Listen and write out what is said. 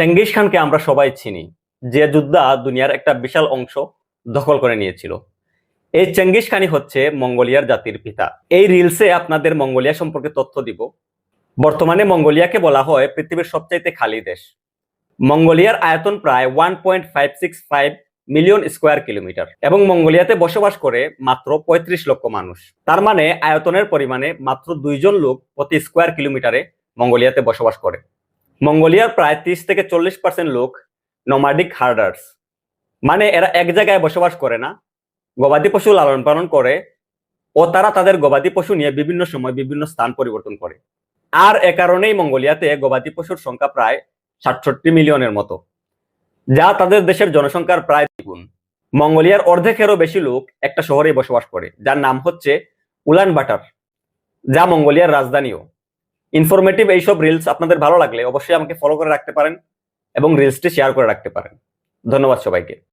Genghis খানকে আমরা সবাই চিনি, যে যোদ্ধা দুনিয়ার একটা বিশাল অংশ দখল করে নিয়েছিল। এই চেঙ্গিস খানই হচ্ছে মঙ্গোলিয়ার জাতির পিতা। এই রিলসে আপনাদের মঙ্গোলিয়া সম্পর্কে তথ্য দিব। বর্তমানে মঙ্গোলিয়াকে বলা হয় পৃথিবীর সবচাইতে খালি দেশ। মঙ্গোলিয়ার আয়তন প্রায় one point five six five million square kilometre এবং মঙ্গোলিয়াতে বসবাস করে মাত্র পঁয়ত্রিশ লক্ষ মানুষ। তার মানে আয়তনের পরিমাণে মাত্র দুইজন লোক প্রতি স্কোয়ার কিলোমিটারে মঙ্গোলিয়াতে বসবাস করে। মঙ্গোলিয়ার প্রায় ত্রিশ থেকে চল্লিশ পার্সেন্ট লোক নোমাডিক হার্ডার্স মানে এরা এক জায়গায় বসবাস করে না, গবাদি পশু লালন পালন করে ও তারা তাদের গবাদি পশু নিয়ে বিভিন্ন সময় বিভিন্ন স্থান পরিবর্তন করে। আর এ কারণেই মঙ্গোলিয়াতে গবাদি পশুর সংখ্যা প্রায় সাতষট্টি মিলিয়নের মতো। যা তাদের দেশের জনসংখ্যার প্রায় দ্বিগুণ। মঙ্গোলিয়ার অর্ধেকেরও বেশি লোক একটা শহরে বসবাস করে, যার নাম হচ্ছে উলান বাটার যা মঙ্গোলিয়ার রাজধানীও। ইনফরমেটিভ এইসব রিলস আপনাদের ভালো লাগলে অবশ্যই আমাকে ফলো করে রাখতে পারেন এবং রিলসটি শেয়ার করে রাখতে পারেন। ধন্যবাদ সবাইকে।